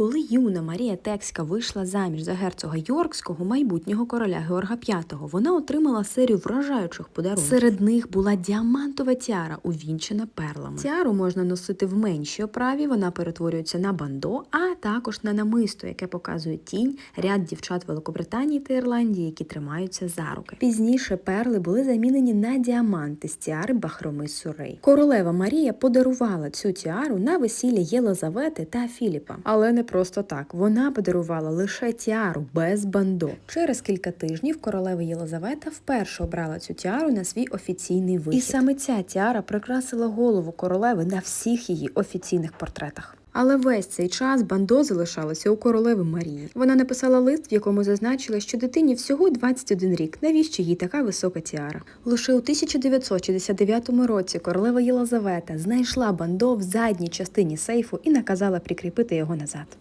Коли юна Марія Текська вийшла заміж за герцога Йоркського, майбутнього короля Георга V, вона отримала серію вражаючих подарунків. Серед них була діамантова тіара, увінчена перлами. Тіару можна носити в меншій оправі, вона перетворюється на бандо, а також на намисто, яке показує тінь ряд дівчат Великобританії та Ірландії, які тримаються за руки. Пізніше перли були замінені на діаманти з тіари Бахроми Сурей. Королева Марія подарувала цю тіару на весілля Єлизавети та Філіпа, але не просто так. Вона подарувала лише тіару без бандо. Через кілька тижнів королева Єлизавета вперше обрала цю тіару на свій офіційний вихід. І саме ця тіара прикрасила голову королеви на всіх її офіційних портретах. Але весь цей час бандо залишалося у королеви Марії. Вона написала лист, в якому зазначила, що дитині всього 21 рік. Навіщо їй така висока тіара? Лише у 1969 році королева Єлизавета знайшла бандо в задній частині сейфу і наказала прикріпити його назад.